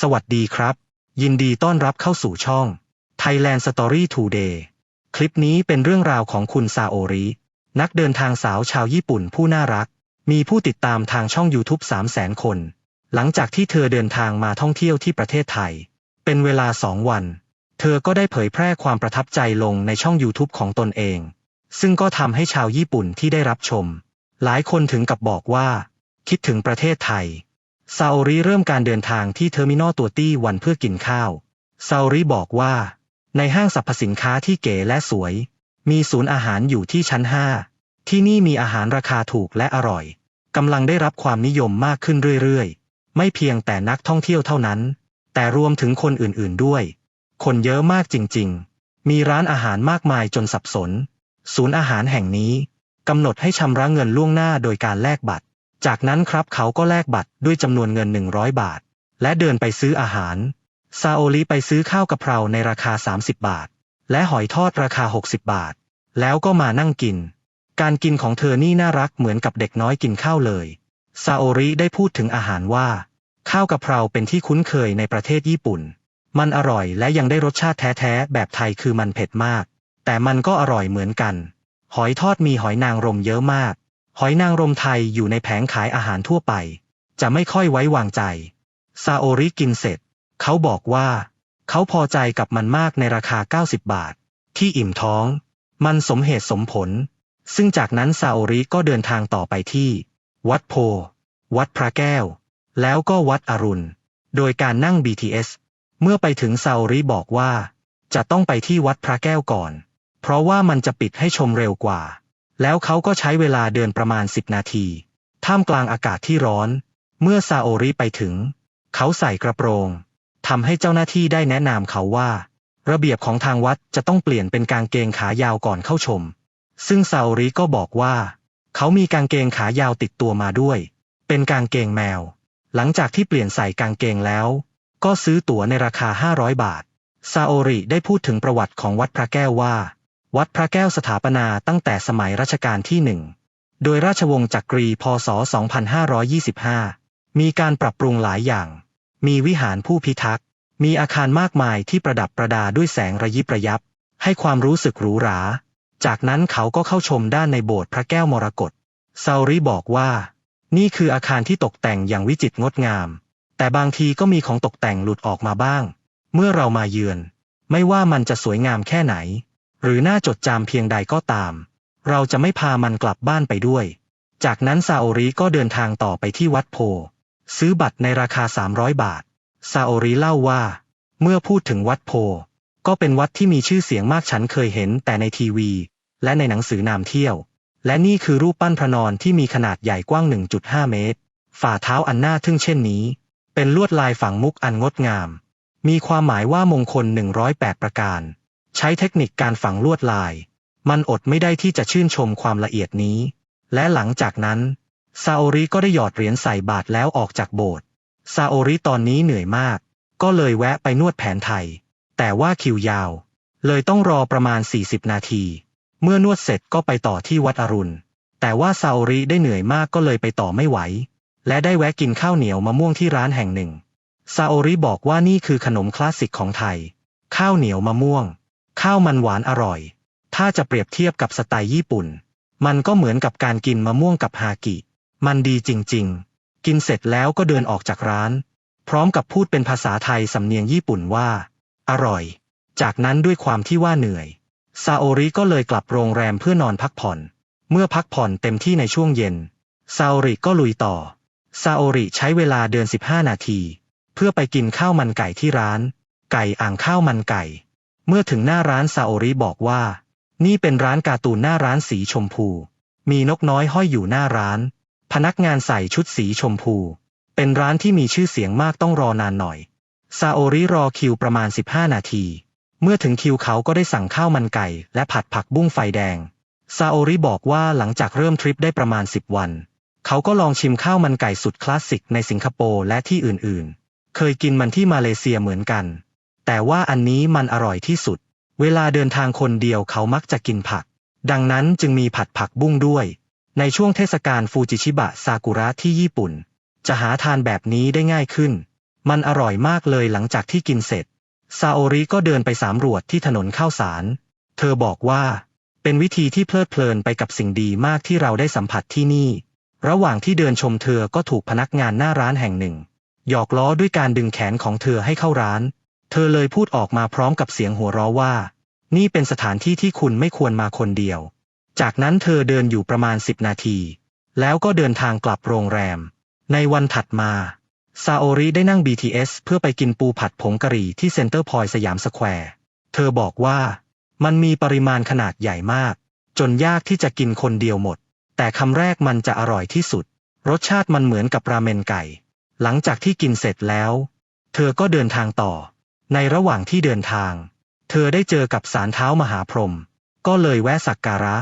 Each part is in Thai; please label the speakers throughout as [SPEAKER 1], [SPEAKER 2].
[SPEAKER 1] สวัสดีครับ ยินดีต้อนรับเข้าสู่ช่อง Thailand Story Today คลิปนี้เป็นเรื่องราวของคุณซาโอริ นักเดินทางสาวชาวญี่ปุ่นผู้น่ารัก มีผู้ติดตามทางช่อง YouTube 3 0 0 0 0 0 คน หลังจากที่เธอเดินทางมาท่องเที่ยวที่ประเทศไทย เป็นเวลาสองวัน เธอก็ได้เผยแพร่ความประทับใจลงในช่อง YouTube ของตนเอง ซึ่งก็ทำให้ชาวญี่ปุ่นที่ได้รับชม หลายคนถึงกับบอกว่า คิดถึงประเทศไทย ซาอริเริ่มการเดินทางที่เทอร์มินอลตัวตี้วันเพื่อกินข้าว ซาอริบอกว่า ในห้างสรรพสินค้าที่เก๋และสวย มีศูนย์อาหารอยู่ที่ชั้น5ที่นี่มีอาหารราคาถูกและอร่อยกำลังได้รับความนิยมมากขึ้นเรื่อยๆ ไม่เพียงแต่นักท่องเที่ยวเท่านั้น แต่รวมถึงคนอื่นๆด้วย คนเยอะมากจริงๆ มีร้านอาหารมากมายจนสับสน ศูนย์อาหารแห่งนี้กำหนดให้ชำระเงินล่วงหน้าโดยการแลกบัตร จากนั้นครับเขาก็แลกบัตรด้วยจำนวนเงิน 100 บาท และเดินไปซื้ออาหาร ซาโอริไปซื้อข้าวกะเพราในราคา 30 บาท และหอยทอดราคา 60 บาท แล้วก็มานั่งกิน การกินของเธอนี่น่ารักเหมือนกับเด็กน้อยกินข้าวเลย ซาโอริได้พูดถึงอาหารว่า ข้าวกะเพราเป็นที่คุ้นเคยในประเทศญี่ปุ่น มันอร่อยและยังได้รสชาติแท้ๆแบบไทยคือมันเผ็ดมาก แต่มันก็อร่อยเหมือนกัน หอยทอดมีหอยนางรมเยอะมาก หอยนางรมไทยอยู่ในแผงขายอาหารทั่วไป จะไม่ค่อยไว้วางใจ ซาโอริกินเสร็จ เขาบอกว่า เขาพอใจกับมันมากในราคา 90 บาท ที่อิ่มท้อง มันสมเหตุสมผล ซึ่งจากนั้นซาโอริก็เดินทางต่อไปที่ วัดโพ วัดพระแก้ว แล้วก็วัดอรุณ โดยการนั่ง BTS เมื่อไปถึงซาโอริบอกว่า จะต้องไปที่วัดพระแก้วก่อน เพราะว่ามันจะปิดให้ชมเร็วกว่า แล้วเขาก็ใช้เวลาเดินประมาณ10นาที ท่ามกลางอากาศที่ร้อน เมื่อซาโอริไปถึง เขาใส่กระโปรงทำให้เจ้าหน้าที่ได้แนะนำเขาว่า ระเบียบของทางวัดจะต้องเปลี่ยนเป็นกางเกงขายาวก่อนเข้าชม ซึ่งซาโอริก็บอกว่า เขามีกางเกงขายาวติดตัวมาด้วย เป็นกางเกงแมว หลังจากที่เปลี่ยนใส่กางเกงแล้ว ก็ซื้อตั๋วในราคา 500 บาทซาโอริได้พูดถึงประวัติของวัดพระแก้วว่า วัดพระแก้วสถาปนาตั้งแต่สมัยรัชกาลที่หนึ่ง โดยราชวงศ์จักรีพศ 2525 มีการปรับปรุงหลายอย่าง มีวิหารผู้พิทักษ์ มีอาคารมากมายที่ประดับประดาด้วยแสงระยิบระยับ ให้ความรู้สึกหรูหรา จากนั้นเขาก็เข้าชมด้านในโบสถ์พระแก้วมรกตซาโอริบอกว่า นี่คืออาคารที่ตกแต่งอย่างวิจิตรงดงาม แต่บางทีก็มีของตกแต่งหลุดออกมาบ้าง เมื่อเรามาเยือน ไม่ว่ามันจะสวยงามแค่ไหน หรือน่าจดจำเพียงใดก็ตาม เราจะไม่พามันกลับบ้านไปด้วย จากนั้นซาโอริก็เดินทางต่อไปที่วัดโพ ซื้อบัตรในราคา 300 บาท ซาโอริเล่าว่า เมื่อพูดถึงวัดโพ ก็เป็นวัดที่มีชื่อเสียงมากฉันเคยเห็นแต่ในทีวี และในหนังสือนามเที่ยว และนี่คือรูปปั้นพระนอนที่มีขนาดใหญ่กว้าง 1.5 เมตร ฝ่าเท้าอันน่าทึ่งเช่นนี้ เป็นลวดลายฝังมุกอันงดงาม มีความหมายว่ามงคล 108 ประการ ใช้เทคนิคการฝังลวดลาย มันอดไม่ได้ที่จะชื่นชมความละเอียดนี้ และหลังจากนั้นซาโอริก็ได้หยอดเหรียญใส่บาทแล้วออกจากโบสถ์ซาโอริตอนนี้เหนื่อยมาก ก็เลยแวะไปนวดแผนไทย แต่ว่าคิวยาว เลยต้องรอประมาณ 40 นาที เมื่อนวดเสร็จก็ไปต่อที่วัดอรุณ แต่ว่าซาโอริได้เหนื่อยมากก็เลยไปต่อไม่ไหว และได้แวะกินข้าวเหนียวมะม่วงที่ร้านแห่งหนึ่งซาโอริบอกว่านี่คือขนมคลาสสิกของไทย ข้าวเหนียวมะม่วง ข้าวมันหวานอร่อย ถ้าจะเปรียบเทียบกับสไตล์ญี่ปุ่น มันก็เหมือนกับการกินมะม่วงกับฮากิ มันดีจริง ๆ กินเสร็จแล้วก็เดินออกจากร้าน พร้อมกับพูดเป็นภาษาไทยสำเนียงญี่ปุ่นว่า อร่อย จากนั้นด้วยความที่ว่าเหนื่อย ซาโอริก็เลยกลับโรงแรมเพื่อนอนพักผ่อน เมื่อพักผ่อนเต็มที่ในช่วงเย็น ซาโอริก็ลุยต่อ ซาโอริใช้เวลาเดิน 15 นาที เพื่อไปกินข้าวมันไก่ที่ร้าน ไก่อ่างข้าวมันไก่ เมื่อถึงหน้าร้านซาโอริบอกว่า นี่เป็นร้านการ์ตูนหน้าร้านสีชมพู มีนกน้อยห้อยอยู่หน้าร้าน พนักงานใส่ชุดสีชมพู เป็นร้านที่มีชื่อเสียงมากต้องรอนานหน่อยซาโอริรอคิวประมาณ 15 นาที เมื่อถึงคิวเขาก็ได้สั่งข้าวมันไก่ และผัดผักบุ้งไฟแดงซาโอริบอกว่าหลังจากเริ่มทริปได้ประมาณ 10 วัน เขาก็ลองชิมข้าวมันไก่สุดคลาสสิกในสิงคโปร์และที่อื่นๆ เคยกินมันที่มาเลเซียเหมือนกัน แต่ว่าอันนี้มันอร่อยที่สุด เวลาเดินทางคนเดียวเขามักจะกินผัก ดังนั้นจึงมีผัดผักบุ้งด้วย ในช่วงเทศกาลฟูจิชิบะซากุระที่ญี่ปุ่น จะหาทานแบบนี้ได้ง่ายขึ้น มันอร่อยมากเลยหลังจากที่กินเสร็จ ซาโอริก็เดินไปสำรวจที่ถนนข้าวสาร เธอบอกว่า เป็นวิธีที่เพลิดเพลินไปกับสิ่งดีมากที่เราได้สัมผัสที่นี่ ระหว่างที่เดินชมเธอก็ถูกพนักงานหน้าร้านแห่งหนึ่งหยอกล้อด้วยการดึงแขนของเธอให้เข้าร้าน เธอเลยพูดออกมาพร้อมกับเสียงหัวเราะว่า นี่เป็นสถานที่ที่คุณไม่ควรมาคนเดียว จากนั้นเธอเดินอยู่ประมาณสิบนาที แล้วก็เดินทางกลับโรงแรม ในวันถัดมาซาโอริได้นั่ง BTS เพื่อไปกินปูผัดผงกะหรี่ที่เซ็นเตอร์พอยต์สยามสแควร์ เธอบอกว่า มันมีปริมาณขนาดใหญ่มาก จนยากที่จะกินคนเดียวหมด แต่คำแรกมันจะอร่อยที่สุด รสชาติมันเหมือนกับราเมนไก่ หลังจากที่กินเสร็จแล้ว เธอก็เดินทางต่อ ในระหว่างที่เดินทาง เธอได้เจอกับสารเท้ามหาพรหมก็เลยแวะสักการะ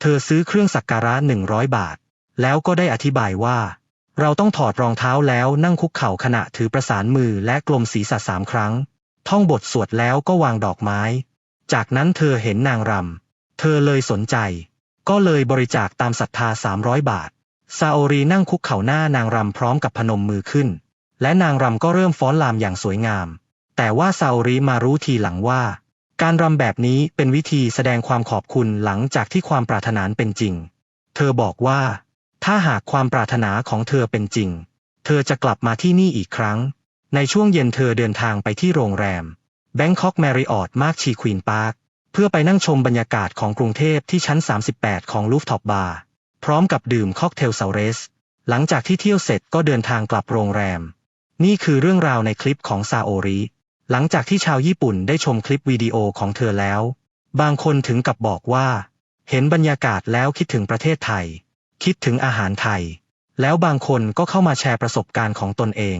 [SPEAKER 1] เธอซื้อเครื่องสักการะหนึ่งร้อยบาท แล้วก็ได้อธิบายว่า เราต้องถอดรองเท้าแล้วนั่งคุกเข่าขณะถือประสานมือและกลมศีรษะสามครั้ง ท่องบทสวดแล้วก็วางดอกไม้ จากนั้นเธอเห็นนางรำ เธอเลยสนใจ ก็เลยบริจาคตามศรัทธา300บาท ซาโอรีนั่งคุกเข่าหน้านางรำพร้อมกับพนมมือขึ้น และนางรำก็เริ่มฟ้อนรำอย่างสวยงาม แต่ว่าซาโอรีมารู้ทีหลังว่า การรำแบบนี้เป็นวิธีแสดงความขอบคุณหลังจากที่ความปรารถนาเป็นจริง เธอบอกว่า ถ้าหากความปรารถนาของเธอเป็นจริง เธอจะกลับมาที่นี่อีกครั้ง ในช่วงเย็นเธอเดินทางไปที่โรงแรม Bangkok Marriott มากชีควีนพาร์คเพื่อไปนั่งชมบรรยากาศของกรุงเทพที่ชั้น 38 ของลูฟท็อปบาร์พร้อมกับดื่มค็อกเทลเซาเรส หลังจากที่เที่ยวเสร็จก็เดินทางกลับโรงแรม นี่คือเรื่องราวในคลิปของซาโอริ หลังจากที่ชาวญี่ปุ่นได้ชมคลิปวิดีโอของเธอแล้ว บางคนถึงกับบอกว่า เห็นบรรยากาศแล้วคิดถึงประเทศไทย คิดถึงอาหารไทย แล้วบางคนก็เข้ามาแชร์ประสบการณ์ของตนเอง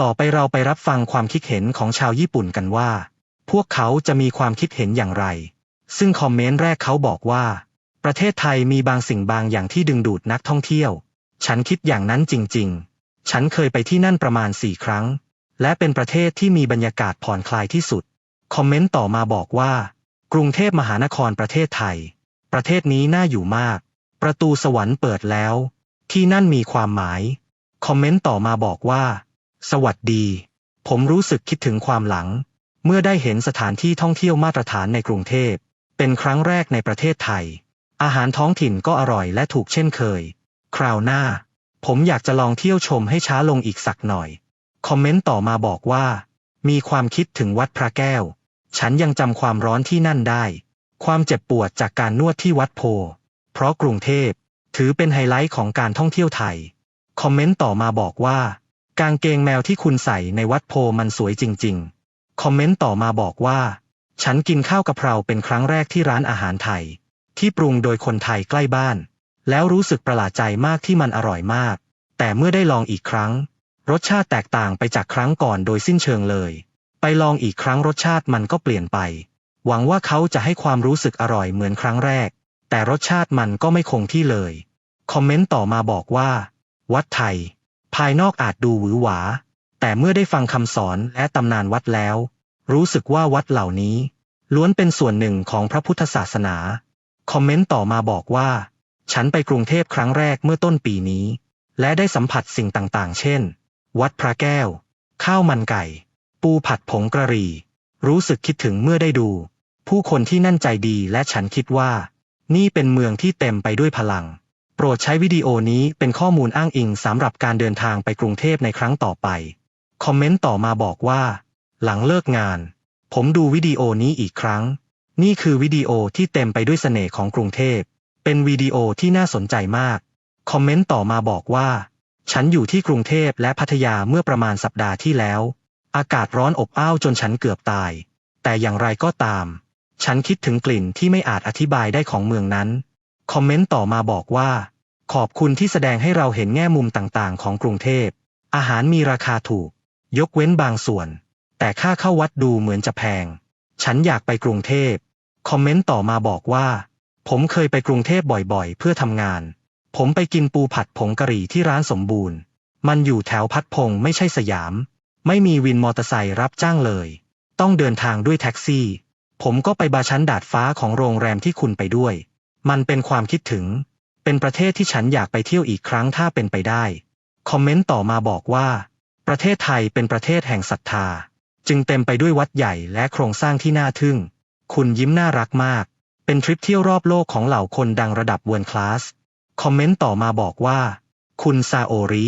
[SPEAKER 1] ต่อไปเราไปรับฟังความคิดเห็นของชาวญี่ปุ่นกันว่า พวกเขาจะมีความคิดเห็นอย่างไร ซึ่งคอมเมนต์แรกเขาบอกว่า ประเทศไทยมีบางสิ่งบางอย่างที่ดึงดูดนักท่องเที่ยว ฉันคิดอย่างนั้นจริง ๆ ฉันเคยไปที่นั่นประมาณสี่ครั้ง และเป็นประเทศที่มีบรรยากาศผ่อนคลายที่สุด คอมเมนต์ต่อมาบอกว่า กรุงเทพมหานครประเทศไทย ประเทศนี้น่าอยู่มาก ประตูสวรรค์เปิดแล้ว ที่นั่นมีความหมาย คอมเมนต์ต่อมาบอกว่า สวัสดี ผมรู้สึกคิดถึงความหลัง เมื่อได้เห็นสถานที่ท่องเที่ยวมาตรฐานในกรุงเทพ เป็นครั้งแรกในประเทศไทย อาหารท้องถิ่นก็อร่อยและถูกเช่นเคย คราวหน้า ผมอยากจะลองเที่ยวชมให้ช้าลงอีกสักหน่อย คอมเมนต์ต่อมาบอกว่า มีความคิดถึงวัดพระแก้ว ฉันยังจำความร้อนที่นั่นได้ ความเจ็บปวดจากการนวดที่วัดโพ เพราะกรุงเทพถือเป็นไฮไลท์ของการท่องเที่ยวไทย คอมเมนต์ต่อมาบอกว่า กางเกงแมวที่คุณใส่ในวัดโพมันสวยจริง ๆ คอมเมนต์ต่อมาบอกว่า ฉันกินข้าวกะเพราเป็นครั้งแรกที่ร้านอาหารไทย ที่ปรุงโดยคนไทยใกล้บ้าน แล้วรู้สึกประหลาดใจมากที่มันอร่อยมาก แต่เมื่อได้ลองอีกครั้ง รสชาติแตกต่างไปจากครั้งก่อนโดยสิ้นเชิงเลย ไปลองอีกครั้งรสชาติมันก็เปลี่ยนไป หวังว่าเขาจะให้ความรู้สึกอร่อยเหมือนครั้งแรก แต่รสชาติมันก็ไม่คงที่เลย คอมเมนต์ต่อมาบอกว่า วัดไทย ภายนอกอาจดูหวือหวา แต่เมื่อได้ฟังคำสอนและตำนานวัดแล้ว รู้สึกว่าวัดเหล่านี้ ล้วนเป็นส่วนหนึ่งของพระพุทธศาสนา คอมเมนต์ต่อมาบอกว่า ฉันไปกรุงเทพครั้งแรกเมื่อต้นปีนี้ และได้สัมผัสสิ่งต่างๆ เช่น วัดพระแก้ว ข้าวมันไก่ ปูผัดผงกระหรี่ รู้สึกคิดถึงเมื่อได้ดู ผู้คนที่นั่นใจดีและฉันคิดว่า นี่เป็นเมืองที่เต็มไปด้วยพลัง โปรดใช้วิดีโอนี้เป็นข้อมูลอ้างอิงสำหรับการเดินทางไปกรุงเทพในครั้งต่อไป คอมเมนต์ต่อมาบอกว่า หลังเลิกงาน ผมดูวิดีโอนี้อีกครั้ง นี่คือวิดีโอที่เต็มไปด้วยเสน่ห์ของกรุงเทพเป็นวิดีโอที่น่าสนใจมาก คอมเมนต์ต่อมาบอกว่า ฉันอยู่ที่กรุงเทพและพัทยาเมื่อประมาณสัปดาห์ที่แล้ว อากาศร้อนอบอ้าวจนฉันเกือบตาย แต่อย่างไรก็ตาม ฉันคิดถึงกลิ่นที่ไม่อาจอธิบายได้ของเมืองนั้น คอมเมนต์ต่อมาบอกว่า ขอบคุณที่แสดงให้เราเห็นแง่มุมต่างๆ ของกรุงเทพ อาหารมีราคาถูก ยกเว้นบางส่วน แต่ค่าเข้าวัดดูเหมือนจะแพง ฉันอยากไปกรุงเทพ คอมเมนต์ต่อมาบอกว่า ผมเคยไปกรุงเทพบ่อยๆ เพื่อทำงาน ผมไปกินปูผัดผงกะหรี่ที่ร้านสมบูรณ์ มันอยู่แถวพัดพงไม่ใช่สยาม ไม่มีวินมอเตอร์ไซค์รับจ้างเลย ต้องเดินทางด้วยแท็กซี่ ผมก็ไปบาชั้นดาดฟ้าของโรงแรมที่คุณไปด้วย มันเป็นความคิดถึง เป็นประเทศที่ฉันอยากไปเที่ยวอีกครั้งถ้าเป็นไปได้ คอมเมนต์ต่อมาบอกว่า ประเทศไทยเป็นประเทศแห่งศรัทธา จึงเต็มไปด้วยวัดใหญ่และโครงสร้างที่น่าทึ่ง คุณยิ้มน่ารักมาก เป็นทริปเที่ยวรอบโลกของเหล่าคนดังระดับเวิร์คลาส คอมเมนต์ต่อมาบอกว่า คุณซาโอริ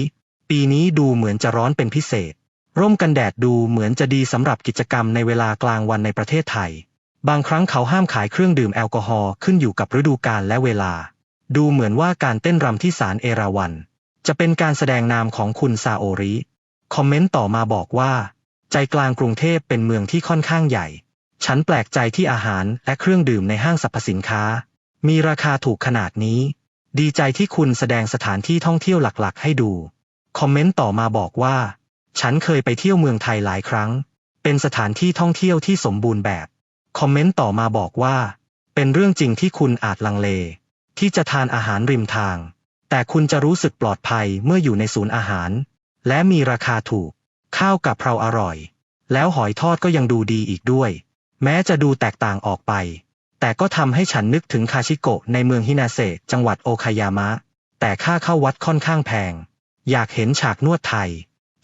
[SPEAKER 1] ปีนี้ดูเหมือนจะร้อนเป็นพิเศษ ร่มกันแดดดูเหมือนจะดีสำหรับกิจกรรมในเวลากลางวันในประเทศไทย บางครั้งเขาห้ามขายเครื่องดื่มแอลกอฮอล์ขึ้นอยู่กับฤดูกาลและเวลา ดูเหมือนว่าการเต้นรำที่ศาลเอราวัณจะเป็นการแสดงนามของคุณซาโอริ คอมเมนต์ต่อมาบอกว่า ใจกลางกรุงเทพเป็นเมืองที่ค่อนข้างใหญ่ ฉันแปลกใจที่อาหารและเครื่องดื่มในห้างสรรพสินค้า มีราคาถูกขนาดนี้ ดีใจที่คุณแสดงสถานที่ท่องเที่ยวหลักๆ ให้ดู คอมเมนต์ต่อมาบอกว่า ฉันเคยไปเที่ยวเมืองไทยหลายครั้ง เป็นสถานที่ท่องเที่ยวที่สมบูรณ์แบบ คอมเมนต์ต่อมาบอกว่า เป็นเรื่องจริงที่คุณอาจลังเล ที่จะทานอาหารริมทาง แต่คุณจะรู้สึกปลอดภัยเมื่ออยู่ในศูนย์อาหาร และมีราคาถูก ข้าวกับเพราอร่อย แล้วหอยทอดก็ยังดูดีอีกด้วย แม้จะดูแตกต่างออกไป แต่ก็ทำให้ฉันนึกถึงคาชิโกะในเมืองฮินาเซจังหวัดโอคายามะ แต่ค่าเข้าวัดค่อนข้างแพง อยากเห็นฉากนวดไทย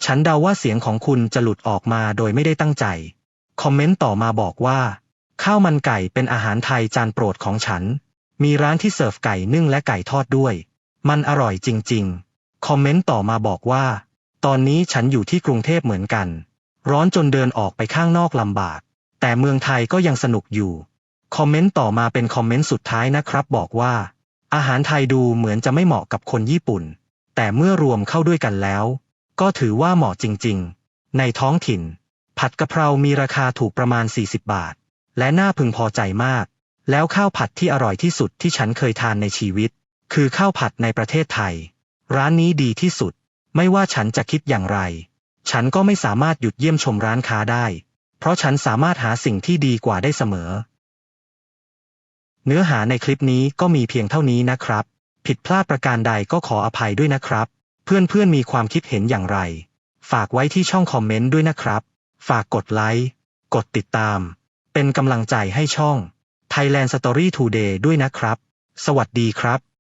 [SPEAKER 1] ฉันเดาว่าเสียงของคุณจะหลุดออกมาโดยไม่ได้ตั้งใจ คอมเมนต์ต่อมาบอกว่า ข้าวมันไก่เป็นอาหารไทยจานโปรดของฉัน มีร้านที่เสิร์ฟไก่นึ่งและไก่ทอดด้วย มันอร่อยจริง ๆ คอมเมนต์ต่อมาบอกว่า ตอนนี้ฉันอยู่ที่กรุงเทพเหมือนกัน ร้อนจนเดินออกไปข้างนอกลำบาก แต่เมืองไทยก็ยังสนุกอยู่ คอมเมนต์ต่อมาเป็นคอมเมนต์สุดท้ายนะครับบอกว่า อาหารไทยดูเหมือนจะไม่เหมาะกับคนญี่ปุ่น แต่เมื่อรวมเข้าด้วยกันแล้ว ก็ถือว่าเหมาะจริง ๆ ในท้องถิ่น ผัดกะเพรามีราคาถูกประมาณ 40 บาท และน่าพึงพอใจมาก แล้วข้าวผัดที่อร่อยที่สุดที่ฉันเคยทานในชีวิต คือข้าวผัดในประเทศไทย ร้านนี้ดีที่สุด ไม่ว่าฉันจะคิดอย่างไร ฉันก็ไม่สามารถหยุดเยี่ยมชมร้านค้าได้ เพราะฉันสามารถหาสิ่งที่ดีกว่าได้เสมอ เนื้อหาในคลิปนี้ก็มีเพียงเท่านี้นะครับ ผิดพลาดประการใดก็ขออภัยด้วยนะครับ เพื่อนๆมีความคิดเห็นอย่างไร ฝากไว้ที่ช่องคอมเมนต์ด้วยนะครับ ฝากกดไลค์ กดติดตาม เป็นกำลังใจให้ช่อง Thailand Story Today ด้วยนะครับ สวัสดีครับ